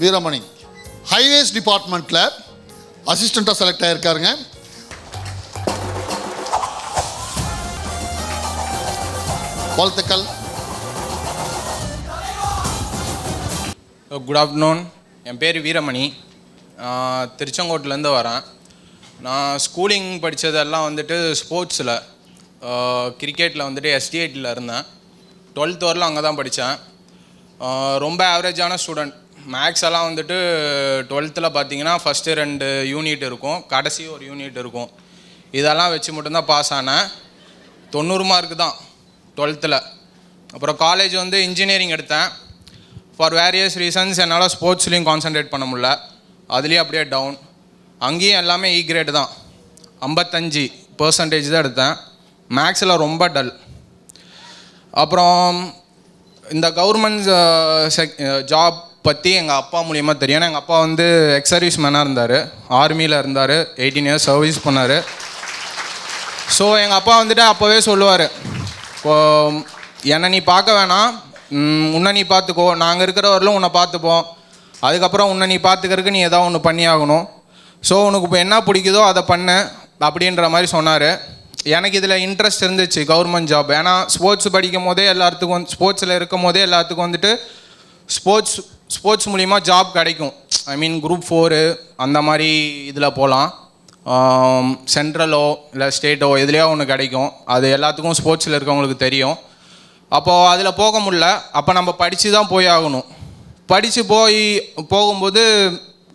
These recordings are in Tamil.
வீரமணி. ஹைவேஸ் டிபார்ட்மெண்ட்டில் அசிஸ்டண்ட்டாக செலக்ட் ஆகிருக்காருங்க வாழ்த்துக்கள். Uh, குட் ஆஃப்டர்நூன் என் பேர் வீரமணி. திருச்செங்கோட்டிலேருந்து வரேன். நான் ஸ்கூலிங் படித்ததெல்லாம் வந்துட்டு ஸ்போர்ட்ஸில் கிரிக்கெட்டில் வந்துட்டு எஸ்டிஐட்டியில் இருந்தேன். டுவெல்த் வரலும் அங்கே தான் படித்தேன் ரொம்ப ஆவரேஜான ஸ்டூடெண்ட் மேக்ஸ் எல்லாம் வந்துட்டு டுவெல்த்தில் பார்த்தீங்கன்னா ஃபஸ்ட்டு ரெண்டு யூனிட் இருக்கும். கடைசி ஒரு யூனிட் இருக்கும். இதெல்லாம் வச்சு மட்டும்தான் பாஸ் ஆனேன். தொண்ணூறு மார்க் தான் டுவெல்த்தில் அப்புறம் காலேஜ் வந்து இன்ஜினியரிங் எடுத்தேன். ஃபார் வேரியஸ் ரீசன்ஸ் என்னால் ஸ்போர்ட்ஸ்லேயும் கான்சன்ட்ரேட் பண்ண முடியல. அதுலேயும் அப்படியே டவுன் அங்கேயும் எல்லாமே e இ கிரேடு தான். ஐம்பத்தஞ்சு பர்சன்டேஜ் தான் எடுத்தேன். மேக்ஸில் ரொம்ப டல் அப்புறம் இந்த கவர்மெண்ட் செக் ஜாப் பற்றி எங்கள் அப்பா மூலியமாக தெரியும். ஏன்னா எங்கள் அப்பா வந்து எக்ஸ் சர்வீஸ் மேனாக இருந்தார். ஆர்மியில் இருந்தார். எயிட்டீன் இயர்ஸ் சர்வீஸ் பண்ணார். ஸோ எங்கள் அப்பா வந்துட்டு அப்போவே சொல்லுவார். என்னை நீ பார்க்க வேணாம். உன்னை நீ பார்த்துக்கோ. நாங்கள் இருக்கிற வரலும் உன்னை பார்த்துப்போம். அதுக்கப்புறம் உன்னை நீ பார்த்துக்கறதுக்கு நீ ஏதாவது ஒன்று பண்ணி ஆகணும் ஸோ உனக்கு இப்போ என்ன பிடிக்குதோ அதை பண்ணு. அப்படின்ற மாதிரி சொன்னார். எனக்கு இதில் இன்ட்ரெஸ்ட் இருந்துச்சு கவர்மெண்ட் ஜாப் ஏன்னா ஸ்போர்ட்ஸ் படிக்கும் போதே எல்லாத்துக்கும் ஸ்போர்ட்ஸில் இருக்கும் போதே எல்லாத்துக்கும் வந்துட்டு ஸ்போர்ட்ஸ் ஸ்போர்ட்ஸ் மூலிமா ஜாப் கிடைக்கும். ஐ மீன் குரூப் ஃபோரு அந்த மாதிரி இதில் போகலாம் சென்ட்ரலோ இல்லை ஸ்டேட்டோ எதுலேயோ ஒன்று கிடைக்கும். அது எல்லாத்துக்கும் ஸ்போர்ட்ஸில் இருக்கவங்களுக்கு தெரியும். அப்போது அதில் போக முடில அப்போ நம்ம படித்து தான் போய் ஆகணும். படித்து போய் போகும்போது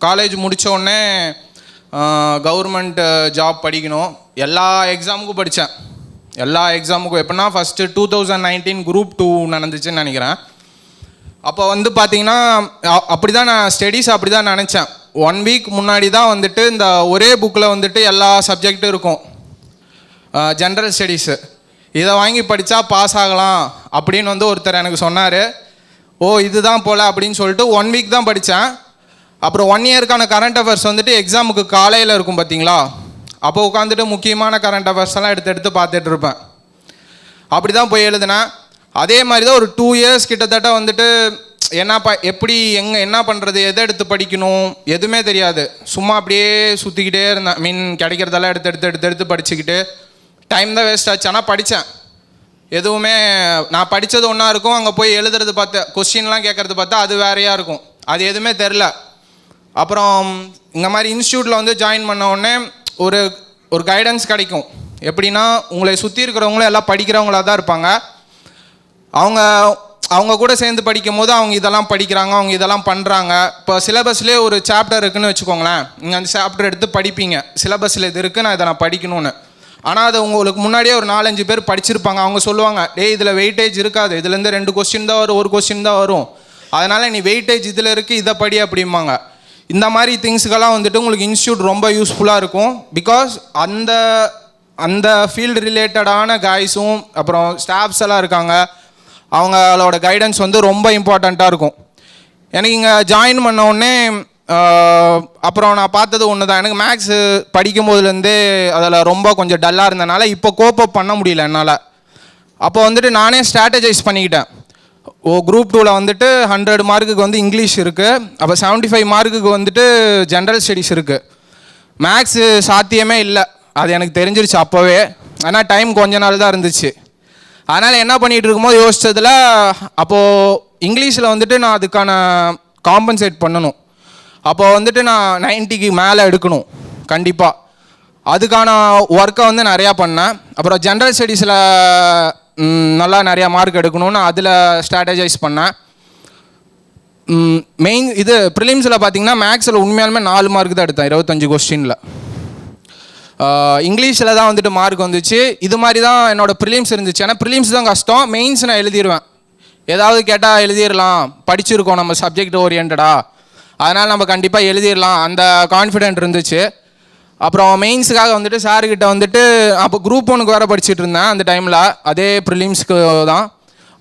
காலேஜ் முடித்தோடனே கவர்மெண்ட்டு கவர்மெண்ட் ஜாப் படிக்கணும். எல்லா எக்ஸாமுக்கும் படித்தேன் எல்லா எக்ஸாமுக்கும் எப்படின்னா first two thousand nineteen group two நடந்துச்சுன்னு நினைக்கிறேன். அப்போ வந்து பார்த்தீங்கன்னா அப்படி தான் நான் ஸ்டடீஸ் அப்படி தான் நினச்சேன். ஒன் வீக் முன்னாடி தான் வந்துட்டு இந்த ஒரே புக்கில் வந்துட்டு எல்லா சப்ஜெக்ட்டும் இருக்கும். ஜென்ரல் ஸ்டடீஸு இதை வாங்கி படித்தா பாஸ் ஆகலாம் அப்படின்னு வந்து ஒருத்தர் எனக்கு சொன்னார். ஓ இதுதான் போல் அப்படின்னு சொல்லிட்டு ஒன் வீக் தான் படித்தேன் அப்புறம் ஒன் இயருக்கான கரண்ட் அஃபேர்ஸ் வந்துட்டு எக்ஸாமுக்கு காலையில் இருக்கும் பார்த்தீங்களா அப்போ உட்காந்துட்டு முக்கியமான கரண்ட் அஃபேர்ஸ் எல்லாம் எடுத்து எடுத்து பார்த்துட்ருப்பேன் அப்படி தான் போய் எழுதினேன். அதே மாதிரி தான் ஒரு டூ இயர்ஸ் கிட்டத்தட்ட வந்துட்டு என்ன ப எப்படி எங்கே என்ன பண்ணுறது எதை எடுத்து படிக்கணும் எதுவுமே தெரியாது. சும்மா அப்படியே சுற்றிக்கிட்டே இருந்தேன் மீன் கிடைக்கிறதெல்லாம் எடுத்து எடுத்து எடுத்து எடுத்து படிச்சுக்கிட்டு டைம் தான் வேஸ்ட் ஆச்சு. ஆனால் படித்தேன் எதுவுமே நான் படித்தது ஒன்றா இருக்கும் அங்கே போய் எழுதுறது பார்த்து கொஸ்டின்லாம் கேட்குறது பார்த்தா அது வேறையாக இருக்கும். அது எதுவுமே தெரில அப்புறம் இந்த மாதிரி இன்ஸ்டியூட்டில் வந்து ஜாயின் பண்ண உடனே ஒரு ஒரு கைடன்ஸ் கிடைக்கும். எப்படின்னா உங்களை சுற்றி இருக்கிறவங்களும் எல்லாம் படிக்கிறவங்களா தான் இருப்பாங்க. அவங்க அவங்க கூட சேர்ந்து படிக்கும் போது அவங்க இதெல்லாம் படிக்கிறாங்க அவங்க இதெல்லாம் பண்ணுறாங்க இப்போ சிலபஸ்லேயே ஒரு சாப்டர் இருக்குன்னு வச்சுக்கோங்களேன். நீங்கள் அந்த சாப்டர் எடுத்து படிப்பீங்க. சிலபஸில் இது இருக்குது நான் இதை நான் படிக்கணும்னு. ஆனால் அது உங்களுக்கு முன்னாடியே ஒரு நாலஞ்சு பேர் படிச்சிருப்பாங்க. அவங்க சொல்லுவாங்க டேய் இதில் வெயிட்டேஜ் இருக்காது. இதுலேருந்து ரெண்டு கொஸ்டின் தான் வரும் ஒரு கொஸ்டின் தான் வரும். அதனால் நீ வெயிட்டேஜ் இதில் இருக்குது இதை படி அப்படிம்பாங்க. இந்த மாதிரி திங்ஸுக்கெல்லாம் வந்துட்டு உங்களுக்கு இன்ஸ்டியூட் ரொம்ப யூஸ்ஃபுல்லாக இருக்கும். பிகாஸ் அந்த அந்த ஃபீல்டு ரிலேட்டடான காய்ஸும் அப்புறம் ஸ்டாஃப்ஸ் எல்லாம் இருக்காங்க. அவங்களோட கைடன்ஸ் வந்து ரொம்ப இம்பார்ட்டண்ட்டாக இருக்கும். எனக்கு இங்கே ஜாயின் பண்ண உடனே அப்புறம் நான் பார்த்தது ஒன்று தான் எனக்கு மேக்ஸு படிக்கும் போதுலேருந்தே அதில் ரொம்ப கொஞ்சம் டல்லாக இருந்தனால இப்போ கோப்பப் பண்ண முடியல என்னால். அப்போ வந்துட்டு நானே ஸ்ட்ராட்டஜைஸ் பண்ணிக்கிட்டேன். ஓ குரூப் டூவில் வந்துட்டு ஹண்ட்ரட் மார்க்குக்கு வந்து இங்கிலீஷ் இருக்குது அப்போ 75 ஃபைவ் மார்க்குக்கு வந்துட்டு ஜென்ரல் ஸ்டடீஸ் இருக்குது மேக்ஸு சாத்தியமே இல்லை. அது எனக்கு தெரிஞ்சிருச்சு அப்போவே. ஆனால் டைம் கொஞ்ச நாள் தான் இருந்துச்சு. அதனால் என்ன பண்ணிகிட்டு இருக்கும்போது யோசித்ததில் அப்போது இங்கிலீஷில் வந்துட்டு நான் அதுக்கான காம்பன்சேட் பண்ணணும். அப்போ வந்துட்டு நான் நைன்ட்டிக்கு மேலே எடுக்கணும் கண்டிப்பாக அதுக்கான ஒர்க்கை வந்து நிறையா பண்ணேன். அப்புறம் ஜென்ரல் ஸ்டடீஸில் நல்லா நிறையா மார்க் எடுக்கணும்னு அதில் ஸ்ட்ராட்டஜைஸ் பண்ணேன். மெயின் இது ப்ரிலிம்ஸில் பார்த்தீங்கன்னா மேக்ஸில் உண்மையாலுமே நாலு மார்க் தான் எடுத்தேன் இருபத்தஞ்சு கொஸ்டினில் இங்கிலீஷில் தான் வந்துட்டு மார்க் வந்துச்சு. இது மாதிரி தான் என்னோடய ப்ரிலிம்ஸ் இருந்துச்சு. ஏன்னா ப்ரிலிம்ஸ் தான் கஷ்டம். மெயின்ஸ் நான் எழுதிடுவேன் ஏதாவது கேட்டால் எழுதிடலாம் படிச்சிருக்கோம் நம்ம சப்ஜெக்ட் ஓரியன்டா அதனால் நம்ம கண்டிப்பாக எழுதிடலாம் அந்த கான்ஃபிடென்ட் இருந்துச்சு. அப்புறம் மெயின்ஸுக்காக வந்துட்டு சாருக்கிட்ட வந்துட்டு அப்போ குரூப் ஒனுக்கு வேறு படிச்சுட்டு இருந்தேன் அந்த டைமில் அதே ப்ரிலிம்ஸ்க்கு தான்.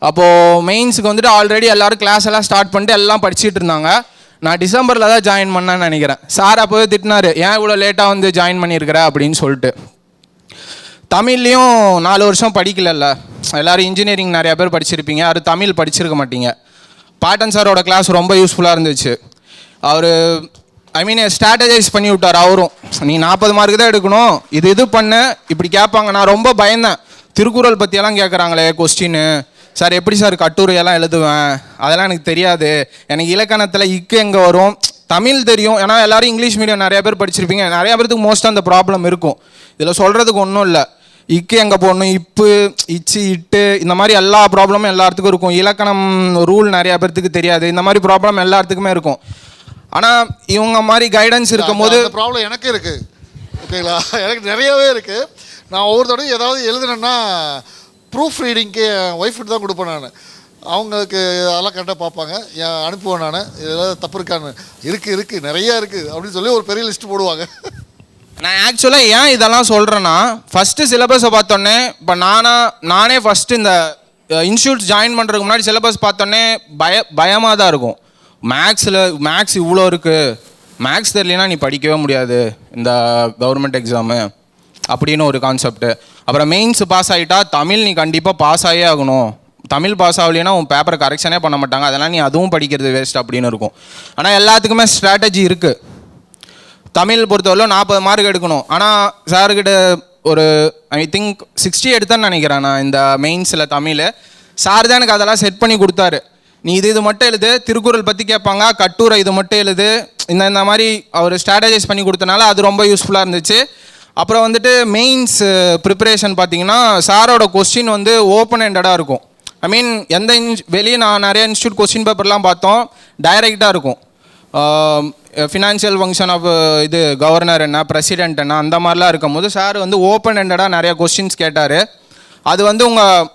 அப்போது மெயின்ஸுக்கு வந்துட்டு ஆல்ரெடி எல்லோரும் கிளாஸ் எல்லாம் ஸ்டார்ட் பண்ணிட்டு எல்லாம் படிச்சுட்டு இருந்தாங்க. நான் டிசம்பரில் தான் ஜாயின் பண்ணேன்னு நினைக்கிறேன். சார் அப்போவே திட்டினார் ஏன் இவ்வளோ லேட்டாக வந்து ஜாயின் பண்ணியிருக்கிற? அப்படின்னு சொல்லிட்டு. தமிழ்லேயும் நாலு வருஷம் படிக்கலல்ல. எல்லாரும் இன்ஜினியரிங் நிறையா பேர் படிச்சிருப்பீங்க. யாரும் தமிழ் படிச்சிருக்க மாட்டீங்க. பாட்டன் சாரோட கிளாஸ் ரொம்ப யூஸ்ஃபுல்லாக இருந்துச்சு. அவர் ஐ மீன் ஸ்ட்ராட்டஜைஸ் பண்ணி விட்டார் அவரும். நீ நாற்பது மார்க்கு தான் எடுக்கணும். இது இது பண்ண. இப்படி கேட்பாங்க. நான் ரொம்ப பயந்தேன். திருக்குறள் பற்றியெல்லாம் கேட்குறாங்களே கொஸ்டின்னு சார் எப்படி சார் கட்டுரையெல்லாம் எழுதுவேன்? அதெல்லாம் எனக்கு தெரியாது. எனக்கு இலக்கணத்தில் இக்கு எங்கே வரும்? தமிழ் தெரியும். ஏன்னா எல்லாரும் இங்கிலீஷ் மீடியம் நிறைய பேர் படிச்சிருப்பீங்க. நிறைய பேருக்கு மோஸ்ட்டாக அந்த ப்ராப்ளம் இருக்கும். இதில் சொல்கிறதுக்கு ஒன்றும் இல்லை. இக்கு எங்கே போடணும்? இப்பு இச்சு இட்டு இந்த மாதிரி எல்லா ப்ராப்ளமும் எல்லாத்துக்கும் இருக்கும். இலக்கணம் ரூல் நிறைய பேர்த்துக்கு தெரியாது. இந்த மாதிரி ப்ராப்ளம் எல்லாத்துக்குமே இருக்கும். ஆனால் இவங்க மாதிரி கைடன்ஸ் இருக்கும் போது ப்ராப்ளம் எனக்கு இருக்கு. ஓகேங்களா? எனக்கு நிறையவே இருக்கு. நான் ஒவ்வொரு தடவையும் ஏதாவது எழுதுனேன்னா ப்ரூஃப் ரீடிங்க்கு என் ஒய்ஃப்ட்டு தான் கொடுப்பேன் நான். அவங்களுக்கு அதெல்லாம் கரெக்டாக பார்ப்பாங்க. என் அனுப்புவேன் நான். இதெல்லாம் தப்பு இருக்கான்னு. இருக்குது இருக்குது நிறையா இருக்குது அப்படின்னு சொல்லி ஒரு பெரிய லிஸ்ட் போடுவாங்க. நான் ஆக்சுவலாக ஏன் இதெல்லாம் சொல்கிறேன்னா ஃபஸ்ட்டு சிலபஸை பார்த்தோன்னே இப்போ நானாக நானே ஃபஸ்ட்டு இந்த இன்ஸ்டியூட் ஜாயின் பண்ணுறதுக்கு முன்னாடி சிலபஸ் பார்த்தோன்னே பய பயமாக தான் இருக்கும். மேக்ஸில் மேக்ஸ் இவ்வளோ இருக்குது மேக்ஸ் தெரியலனா நீ படிக்கவே முடியாது. இந்த கவர்மெண்ட் எக்ஸாமு அப்படின்னு ஒரு கான்செப்ட் அப்புறம் மெயின்ஸ் பாஸ் ஆகிட்டா தமிழ் நீ கண்டிப்பாக பாஸ் ஆகியே ஆகணும். தமிழ் பாஸ் ஆகலைன்னா உன் பேப்பரை கரெக்ஷனே பண்ண மாட்டாங்க. அதெல்லாம் நீ அதுவும் படிக்கிறது வேஸ்ட் அப்படின்னு இருக்கும். ஆனால் எல்லாத்துக்குமே ஸ்ட்ராட்டஜி இருக்குது தமிழ் பொறுத்தவரை நாற்பது மார்க் எடுக்கணும். ஆனால் சார்கிட்ட ஒரு ஐ திங்க் சிக்ஸ்டி எடுத்தேன்னு நினைக்கிறேன் நான் இந்த மெயின்ஸில் தமிழ். சார் தான் எனக்கு அதெல்லாம் செட் பண்ணி கொடுத்தாரு. நீ இது இது மட்டும் எழுது. திருக்குறள் பற்றி கேட்பாங்க. கட்டுரை இது மட்டும் எழுது. இந்த இந்த மாதிரி அவர் ஸ்ட்ராட்டஜைஸ் பண்ணி கொடுத்தனால அது ரொம்ப யூஸ்ஃபுல்லாக இருந்துச்சு. அப்புறம் வந்துட்டு மெயின்ஸ் ப்ரிப்பரேஷன் uh, பார்த்தீங்கன்னா சாரோட கொஸ்டின் வந்து ஓப்பன் ஹெண்டடாக இருக்கும். ஐ மீன் எந்த இன்ஸ் வெளியே நான் நிறைய இன்ஸ்டியூட் கொஸ்டின் பேப்பர்லாம் பார்த்தோம் டைரெக்டாக இருக்கும். ஃபினான்ஷியல் ஃபங்க்ஷன் ஆஃப் இது கவர்னர் என்ன பிரசிடென்ட் என்ன அந்த மாதிரிலாம் இருக்கும் போது சார் வந்து ஓப்பன் ஹெண்டடாக நிறைய கொஸ்டின்ஸ் கேட்டார். அது வந்து உங்கள்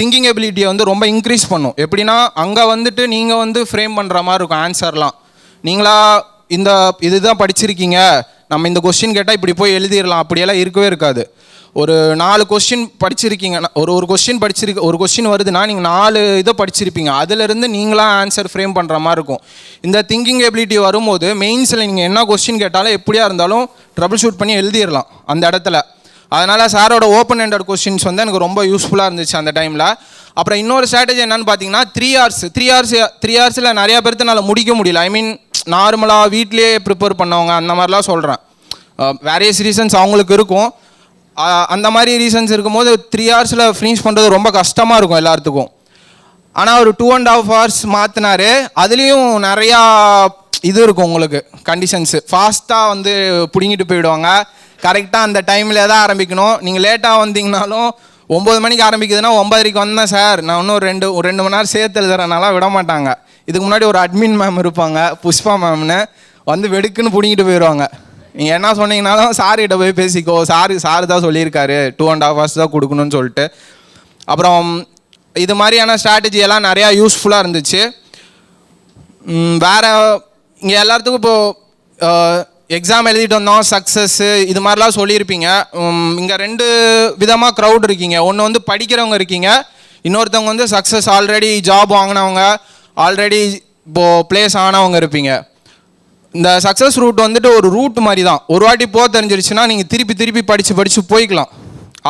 திங்கிங் எபிலிட்டியை வந்து ரொம்ப இன்க்ரீஸ் பண்ணும். எப்படின்னா அங்கே வந்துட்டு நீங்கள் வந்து ஃப்ரேம் பண்ணுற மாதிரி இருக்கும் ஆன்சர்லாம் நீங்களா இந்த இதுதான் படிச்சிருக்கீங்க நம்ம இந்த கொஸ்டின் கேட்டால் இப்படி போய் எழுதிடலாம் அப்படியெல்லாம் இருக்கவே இருக்காது. ஒரு நாலு கொஸ்டின் படிச்சிருக்கீங்க. ஒரு ஒரு கொஸ்டின் படிச்சிருக்க ஒரு கொஸ்டின் வருதுன்னா நீங்கள் நாலு இதை படிச்சிருப்பீங்க. அதிலிருந்து நீங்களாக ஆன்சர் ஃப்ரேம் பண்ணுற மாதிரி இருக்கும். இந்த திங்கிங் எபிலிட்டி வரும்போது மெயின்ஸில் நீங்கள் என்ன கொஸ்டின் கேட்டாலும் எப்படியா இருந்தாலும் ட்ரபிள் ஷூட் பண்ணி எழுதிடலாம் அந்த இடத்துல. அதனால் சாரோட ஓப்பன் ஹேண்டட் கொஸ்டின்ஸ் வந்து எனக்கு ரொம்ப யூஸ்ஃபுல்லாக இருந்துச்சு அந்த டைமில் அப்புறம் இன்னொரு ஸ்ட்ராட்டஜி என்னன்னு பார்த்தீங்கன்னா three hours three hours three ஹார்ஸில் நிறையா பேர்த்து பேர்த்துனால முடிக்க முடியல. ஐ மீன் நார்மலாக வீட்லேயே ப்ரிப்பேர் பண்ணவங்க அந்த மாதிரிலாம் சொல்கிறேன் வேரியஸ் ரீசன்ஸ் அவங்களுக்கு இருக்கும். அந்த மாதிரி ரீசன்ஸ் இருக்கும்போது த்ரீ ஹவர்ஸில் ஃபினிஷ் பண்ணுறது ரொம்ப கஷ்டமாக இருக்கும் எல்லாத்துக்கும் ஆனால் ஒரு டூ அண்ட் ஹாஃப் ஹவர்ஸ் மாற்றினாரு அதுலேயும் நிறையா இது இருக்கும் உங்களுக்கு கண்டிஷன்ஸு ஃபாஸ்ட்டாக வந்து பிடுங்கிட்டு போயிடுவாங்க. கரெக்டாக அந்த டைமில் தான் ஆரம்பிக்கணும். நீங்கள் லேட்டாக வந்தீங்கனாலும் ஒம்பது மணிக்கு ஆரம்பிக்குதுன்னா ஒம்பதரைக்கு வந்தேன் சார். நான் இன்னும் ஒரு ரெண்டு ஒரு ரெண்டு மணி நேரம் சேர்த்து எழுதுறதுனால விட மாட்டாங்க. இதுக்கு முன்னாடி ஒரு அட்மின் மேம் இருப்பாங்க புஷ்பா மேம்னு வந்து வெடுக்குன்னு பிடிங்கிட்டு போயிடுவாங்க நீங்கள் என்ன சொன்னீங்கனாலும் சார்கிட்ட போய் பேசிக்கோ. சாரு சாரு தான் சொல்லியிருக்காரு. டூ அண்ட் ஹாஃப் ஹவர்ஸ் தான் கொடுக்கணும்னு சொல்லிட்டு. அப்புறம் இது மாதிரியான ஸ்ட்ராட்டஜி எல்லாம் நிறையா யூஸ்ஃபுல்லாக இருந்துச்சு. வேறு வேற இங்கே எல்லாத்துக்கும் இப்போது எக்ஸாம் எழுதிட்டு வந்தோம் சக்ஸஸ்ஸு இது மாதிரிலாம் சொல்லியிருப்பீங்க. இங்கே ரெண்டு விதமாக க்ரௌட் இருக்கீங்க. ஒன்று வந்து படிக்கிறவங்க இருக்கீங்க. இன்னொருத்தவங்க வந்து சக்ஸஸ் ஆல்ரெடி ஜாப் வாங்கினவங்க ஆல்ரெடி இப்போது ப்ளேஸ் ஆனவங்க இருப்பீங்க. இந்த சக்ஸஸ் ரூட் வந்துட்டு ஒரு ரூட் மாதிரி தான் ஒரு வாட்டி போக தெரிஞ்சிருச்சுன்னா நீங்கள் திருப்பி திருப்பி படித்து படித்து போய்க்கலாம்.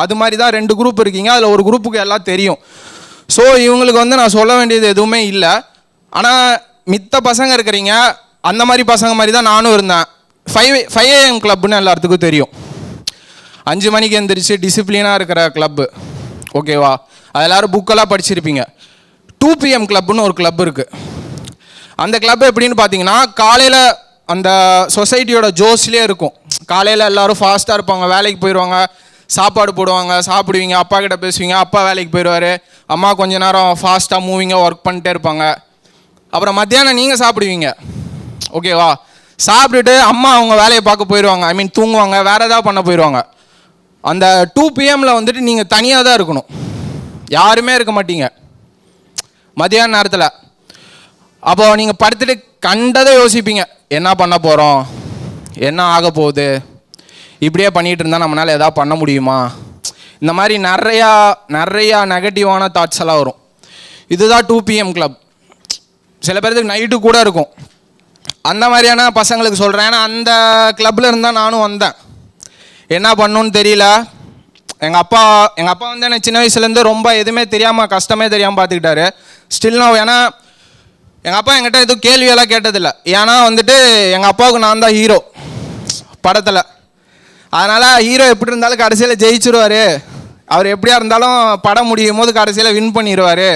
அது மாதிரி தான் ரெண்டு குரூப் இருக்கீங்க. அதில் ஒரு குரூப்புக்கு எல்லாம் தெரியும். ஸோ இவங்களுக்கு வந்து நான் சொல்ல வேண்டியது எதுவுமே இல்லை. ஆனால் மித்த பசங்க இருக்கிறீங்க. அந்த மாதிரி பசங்க மாதிரி தான் நானும் இருந்தேன். ஃபைவ் ஃபைவ் ஏஎம் கிளப்புன்னு எல்லாத்துக்கும் தெரியும். அஞ்சு மணிக்கு எந்திரிச்சு டிசிப்ளினாக இருக்கிற கிளப்பு ஓகேவா அது எல்லாரும் புக்கெல்லாம் படிச்சிருப்பீங்க. டூ பிஎம் கிளப்புன்னு ஒரு கிளப் இருக்குது அந்த கிளப் எப்படின்னு பார்த்தீங்கன்னா காலையில் அந்த சொசைட்டியோட ஜோஸ்லேயே இருக்கும். காலையில் எல்லாரும் ஃபாஸ்ட்டாக இருப்பாங்க. வேலைக்கு போயிடுவாங்க சாப்பாடு போடுவாங்க. சாப்பிடுவீங்க. அப்பா கிட்ட பேசுவீங்க. அப்பா வேலைக்கு போயிடுவார் அம்மா கொஞ்ச நேரம் ஃபாஸ்ட்டாக மூவிங்காக ஒர்க் பண்ணிட்டே இருப்பாங்க. அப்புறம் மத்தியானம் நீங்கள் சாப்பிடுவீங்க. ஓகேவா சாப்பிட்டுட்டு அம்மா அவங்க வேலையை பார்க்க போயிடுவாங்க ஐ மீன் தூங்குவாங்க வேறு ஏதாவது பண்ண போயிடுவாங்க அந்த டூ பிஎம்மில் வந்துட்டு நீங்கள் தனியாக தான் இருக்கணும். யாருமே இருக்க மாட்டீங்க. மதியான நேரத்தில். அப்போ நீங்கள் படுத்துட்டு கண்டதை யோசிப்பீங்க. என்ன பண்ண போகிறோம் என்ன ஆக போகுது? இப்படியே பண்ணிகிட்டு இருந்தால் நம்மளால் எதாவது பண்ண முடியுமா? இந்த மாதிரி நிறையா நிறையா நெகட்டிவான தாட்ஸ் எல்லாம் வரும். இதுதான் டூ பிஎம் கிளப் சில பேர்த்துக்கு நைட்டு கூட இருக்கும். அந்த மாதிரியான பசங்களுக்கு சொல்கிறேன் ஏன்னா அந்த கிளப்பில் இருந்தால் நானும் வந்தேன். என்ன பண்ணுன்னு தெரியல. எங்கள் அப்பா எங்கள் அப்பா வந்து எனக்கு சின்ன வயசுலேருந்து ரொம்ப எதுவுமே தெரியாமல் கஷ்டமே தெரியாமல் பார்த்துக்கிட்டாரு ஸ்டில் நான் ஏன்னா எங்கள் அப்பா என்கிட்ட எதுவும் கேள்வியெல்லாம் கேட்டதில்ல. ஏன்னா வந்துட்டு எங்கள் அப்பாவுக்கு நான் தான் ஹீரோ படத்தில். அதனால் ஹீரோ எப்படி இருந்தாலும் கடைசியில் ஜெயிச்சிருவார். அவர் எப்படியா இருந்தாலும் படம் முடியும் போது கடைசியில் வின் பண்ணிடுவார்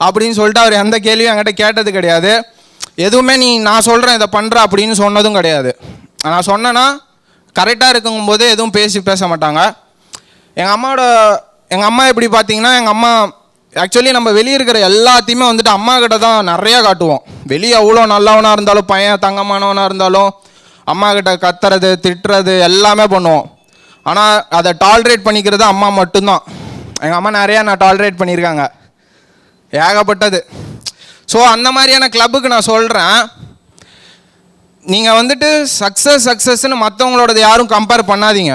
அப்படின்னு சொல்லிட்டு அவர் எந்த கேள்வியும் என்கிட்ட கேட்டது கிடையாது. எதுவுமே நீ நான் சொல்கிறேன் இதை பண்ணுற அப்படின்னு சொன்னதும் கிடையாது. நான் சொன்னேன்னா கரெக்டாக இருக்கும்போது எதுவும் பேசி பேச மாட்டாங்க. எங்கள் அம்மாவோட எங்கள் அம்மா எப்படி பார்த்தீங்கன்னா எங்கள் அம்மா ஆக்சுவலி நம்ம வெளியே இருக்கிற எல்லாத்தையுமே வந்துட்டு அம்மா கிட்ட தான் நிறையா காட்டுவோம். வெளியே அவ்வளோ நல்லவனாக இருந்தாலும் பையன் தங்கமானவனாக இருந்தாலும் அம்மா கிட்ட கத்துறது திட்டுறது எல்லாமே பண்ணுவோம். ஆனால் அதை டாலரேட் பண்ணிக்கிறது அம்மா மட்டும்தான். எங்கள் அம்மா நிறையா நான் டாலரேட் பண்ணியிருக்காங்க. ஏகப்பட்டது. ஸோ அந்த மாதிரியான கிளப்புக்கு நான் சொல்கிறேன் நீங்கள் வந்துட்டு சக்ஸஸ் சக்ஸஸ்ன்னு மற்றவங்களோடது யாரும் கம்பேர் பண்ணாதீங்க.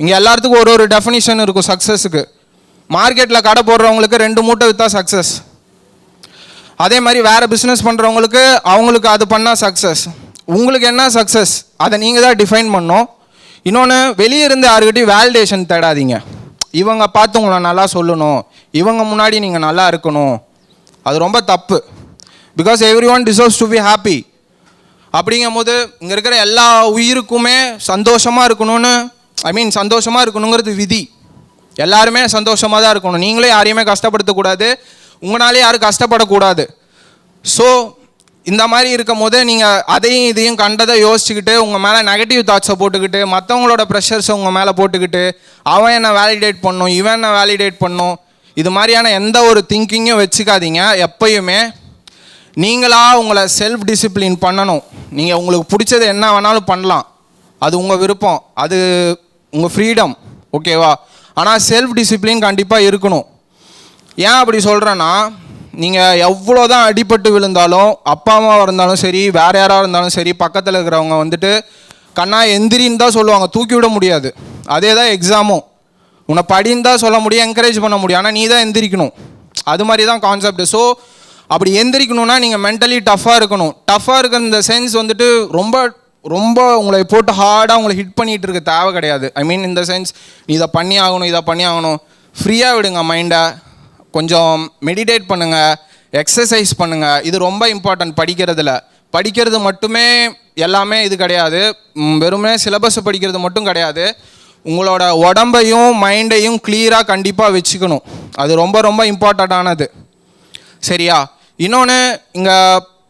இங்கே எல்லாத்துக்கும் ஒரு ஒரு டெஃபினிஷன் இருக்கும் சக்ஸஸுக்கு மார்க்கெட்டில் கடை போடுறவங்களுக்கு ரெண்டு மூட்டை விற்றா சக்ஸஸ் அதே மாதிரி வேறு பிஸ்னஸ் பண்ணுறவங்களுக்கு அவங்களுக்கு அது பண்ணால் சக்ஸஸ் உங்களுக்கு என்ன சக்ஸஸ் அதை நீங்கள் தான் டிஃபைன் பண்ணோம் இன்னொன்று வெளியே இருந்து யாருக்கிட்டையும் வேலிடேஷன் தேடாதீங்க. இவங்க பார்த்து உங்களை நல்லா சொல்லணும். இவங்க முன்னாடி நீங்கள் நல்லா இருக்கணும். அது ரொம்ப தப்பு. Because everyone deserves to be happy அப்படிங்கும்போது இங்கே இருக்கிற எல்லா உயிருக்குமே சந்தோஷமாக இருக்கணும்னு ஐ மீன் சந்தோஷமாக இருக்கணுங்கிறது விதி. எல்லாருமே சந்தோஷமாக தான் இருக்கணும். நீங்களே யாரையுமே கஷ்டப்படுத்தக்கூடாது. உங்களாலே யாரும் கஷ்டப்படக்கூடாது. ஸோ இந்த மாதிரி இருக்கும் போது நீங்கள் அதையும் இதையும் கண்டதை யோசிச்சுக்கிட்டு உங்கள் மேலே நெகட்டிவ் தாட்ஸை போட்டுக்கிட்டு மற்றவங்களோட ப்ரெஷர்ஸை உங்கள் மேலே போட்டுக்கிட்டு அவன் என்னை வேலிடேட் பண்ணும் இவன் என்ன வேலிடேட் பண்ணும் இது மாதிரியான எந்த ஒரு திங்கிங்கும் வச்சுக்காதீங்க எப்பயுமே. நீங்களா உங்களை செல்ஃப் டிசிப்ளின் பண்ணணும். நீங்கள் உங்களுக்கு பிடிச்சது என்ன வேணாலும் பண்ணலாம். அது உங்கள் விருப்பம். அது உங்கள் ஃப்ரீடம் ஓகேவா ஆனால் செல்ஃப் டிசிப்ளின் கண்டிப்பாக இருக்கணும். ஏன் அப்படி சொல்கிறேன்னா நீங்கள் எவ்வளோ தான் அடிபட்டு விழுந்தாலும் அப்பா அம்மாவாக இருந்தாலும் சரி வேறு யாராக இருந்தாலும் சரி பக்கத்தில் இருக்கிறவங்க வந்துட்டு கண்ணா எந்திரின்னு தான் சொல்லுவாங்க. தூக்கி விட முடியாது. அதே தான் எக்ஸாமும் உன்னை படின்னு தான் சொல்ல முடியும் என்கரேஜ் பண்ண முடியும். ஆனால் நீ தான் எந்திரிக்கணும். அது மாதிரி தான் கான்செப்ட் ஸோ அப்படி எந்திரிக்கணும்னா நீங்கள் மென்டலி டஃப்பாக இருக்கணும். டஃப்பாக இருக்கிற இந்த சென்ஸ் வந்துட்டு ரொம்ப ரொம்ப உங்களை போட்டு ஹார்டாக உங்களை ஹிட் பண்ணிகிட்டு இருக்க தேவை கிடையாது. ஐ மீன் இந்த சென்ஸ் இதை பண்ணி ஆகணும் இதை பண்ணி ஆகணும். ஃப்ரீயாக விடுங்க மைண்டை கொஞ்சம் மெடிடேட் பண்ணுங்கள் எக்ஸசைஸ் பண்ணுங்கள் இது ரொம்ப இம்பார்ட்டன்ட் படிக்கிறதுல. படிக்கிறது மட்டுமே எல்லாமே இது கிடையாது. வெறுமே சிலபஸ் படிக்கிறது மட்டும் கிடையாது. உங்களோட உடம்பையும் மைண்டையும் கிளியராக கண்டிப்பாக வச்சுக்கணும். அது ரொம்ப ரொம்ப இம்பார்ட்டண்ட்டானது சரியா? இன்னொன்று இங்கே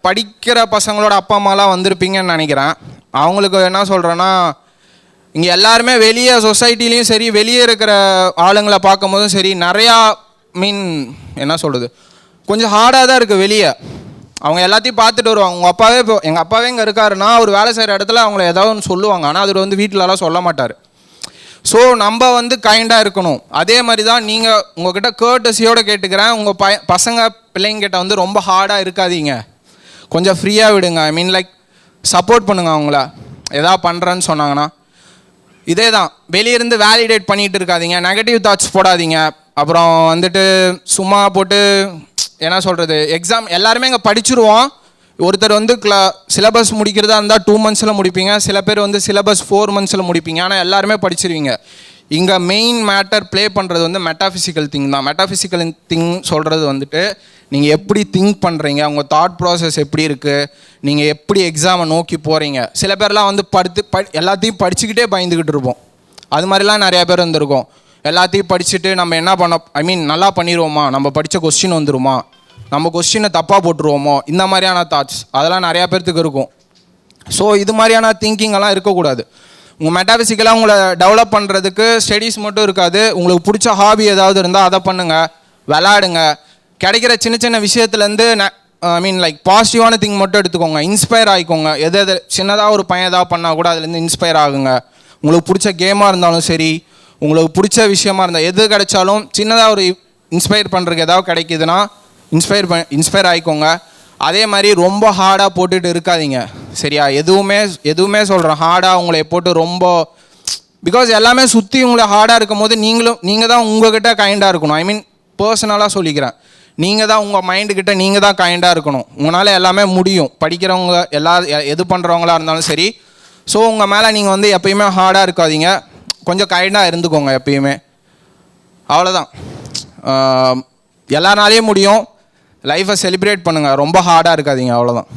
படிக்கிற பசங்களோட அப்பா அம்மாலாம் வந்திருப்பீங்கன்னு நினைக்கிறேன். அவங்களுக்கு என்ன சொல்கிறேன்னா இங்கே எல்லாருமே வெளியே சொசைட்டிலையும் சரி வெளியே இருக்கிற ஆளுங்களை பார்க்கும்போதும் சரி நிறையா மீன் என்ன சொல்கிறது கொஞ்சம் ஹார்டாக தான் இருக்குது வெளியே. அவங்க எல்லாத்தையும் பார்த்துட்டு வருவாங்க. உங்கள் அப்பாவே இப்போ எங்கள் அப்பாவே இங்கே இருக்காருன்னா அவர் வேலை செய்கிற இடத்துல அவங்கள ஏதாவது ஒன்று சொல்லுவாங்க. ஆனால் அது வந்து வீட்டிலலாம் சொல்ல மாட்டார். ஸோ நம்ம வந்து கைண்டாக இருக்கணும். அதே மாதிரி தான் நீங்கள் உங்ககிட்ட கேர்டஸியோட கேட்டுக்கிறேன். உங்கள் ப பசங்க பிள்ளைங்கிட்ட வந்து ரொம்ப ஹார்டாக இருக்காதீங்க. கொஞ்சம் ஃப்ரீயாக விடுங்க. ஐ மீன் லைக் சப்போர்ட் பண்ணுங்க அவங்கள. எதா பண்ணுறேன்னு சொன்னாங்கன்னா. இதே தான் வெளியிருந்து வேலிடேட் பண்ணிகிட்டு இருக்காதீங்க. நெகட்டிவ் தாட்ஸ் போடாதீங்க. அப்புறம் வந்துட்டு சும்மா போட்டு என்ன சொல்கிறது எக்ஸாம் எல்லாருமே இங்கே படிச்சிருவோம். ஒருத்தர் வந்து கிளா சிலபஸ் முடிக்கிறதா இருந்தால் டூ மந்த்ஸில் முடிப்பீங்க. சில பேர் வந்து சிலபஸ் ஃபோர் மந்த்ஸில் முடிப்பீங்க. ஆனால் எல்லாருமே படிச்சிருவீங்க. இங்கே மெயின் மேட்டர் ப்ளே பண்ணுறது வந்து மெட்டாஃபிசிக்கல் திங் தான். மெட்டாஃபிசிக்கல் திங் சொல்கிறது வந்துட்டு நீங்கள் எப்படி திங்க் பண்ணுறீங்க உங்கள் தாட் ப்ராசஸ் எப்படி இருக்குது நீங்கள் எப்படி எக்ஸாமை நோக்கி போகிறீங்க சில பேர்லாம் வந்து படுத்து ப எல்லாத்தையும் படிச்சுக்கிட்டே பயந்துக்கிட்டு இருப்போம். அது மாதிரிலாம் நிறையா பேர் வந்திருக்கோம். எல்லாத்தையும் படிச்சுட்டு நம்ம என்ன பண்ண ஐ மீன் நல்லா பண்ணிடுவோமா நம்ம படித்த கொஸ்டின் வந்துருமா? நம்ம கொஸ்டினை தப்பாக போட்டுருவோமோ? இந்த மாதிரியான தாட்ஸ் அதெல்லாம் நிறையா பேர்த்துக்கு இருக்கும். ஸோ இது மாதிரியான திங்கிங் எல்லாம் இருக்கக்கூடாது. உங்கள் மெட்டாபிசிக்கலாக உங்களை டெவலப் பண்ணுறதுக்கு ஸ்டடீஸ் மட்டும் இருக்காது. உங்களுக்கு பிடிச்ச ஹாபி ஏதாவது இருந்தால் அதை பண்ணுங்கள் விளாடுங்க கிடைக்கிற சின்ன சின்ன விஷயத்துலேருந்து ஐ மீன் லைக் பாசிட்டிவான திங் மட்டும் எடுத்துக்கோங்க. இன்ஸ்பயர் ஆகிக்கோங்க. எது எது சின்னதாக ஒரு பையன் ஏதாவது பண்ணால் கூட அதுலேருந்து இன்ஸ்பயர் ஆகுங்க. உங்களுக்கு பிடிச்ச கேமாக இருந்தாலும் சரி உங்களுக்கு பிடிச்ச விஷயமா இருந்தால் எது கிடைச்சாலும் சின்னதாக ஒரு இன்ஸ்பயர் பண்ணுறதுக்கு ஏதாவது கிடைக்குதுன்னா இன்ஸ்பயர் ப இன்ஸ்பயர் ஆகிக்கோங்க அதே மாதிரி ரொம்ப ஹார்டாக போட்டுட்டு இருக்காதீங்க. சரியா? எதுவுமே எதுவுமே சொல்கிறேன் ஹார்டாக உங்களை போட்டு ரொம்ப பிகாஸ் எல்லாமே சுற்றி உங்களை ஹார்டாக இருக்கும் போது நீங்களும் நீங்கள் தான் உங்ககிட்ட கைண்டாக இருக்கணும். ஐ மீன் பர்சனலாக சொல்லிக்கிறேன். நீங்கள் தான் உங்கள் மைண்டுக்கிட்ட நீங்கள் தான் கைண்டாக இருக்கணும். உங்களால் எல்லாமே முடியும். படிக்கிறவங்க எல்லா எ- எது பண்ணுறவங்களா இருந்தாலும் சரி. ஸோ உங்கள் மேலே நீங்கள் வந்து எப்பயுமே ஹார்டாக இருக்காதீங்க. கொஞ்சம் கைண்டாக இருந்துக்கோங்க எப்பயுமே. அவ்வளோதான் எல்லாருனாலையும் முடியும். லைஃப்பை செலிப்ரேட் பண்ணுங்கள் ரொம்ப ஹார்டாக இருக்காதிங்க அவ்வளோதான்